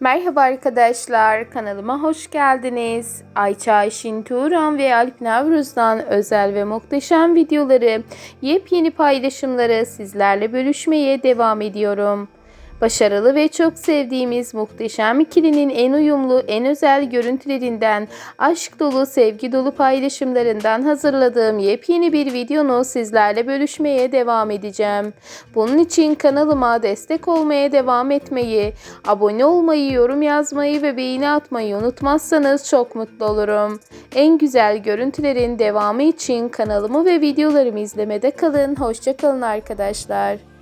Merhaba arkadaşlar, kanalıma hoş geldiniz. Ayça Ayşin Turan ve Alp Navruz'dan özel ve muhteşem videoları, yepyeni paylaşımları sizlerle bölüşmeye devam ediyorum. Başarılı ve çok sevdiğimiz muhteşem ikilinin en uyumlu, en özel görüntülerinden, aşk dolu, sevgi dolu paylaşımlarından hazırladığım yepyeni bir videonu sizlerle bölüşmeye devam edeceğim. Bunun için kanalıma destek olmaya devam etmeyi, abone olmayı, yorum yazmayı ve beğeni atmayı unutmazsanız çok mutlu olurum. En güzel görüntülerin devamı için kanalımı ve videolarımı izlemede kalın. Hoşçakalın arkadaşlar.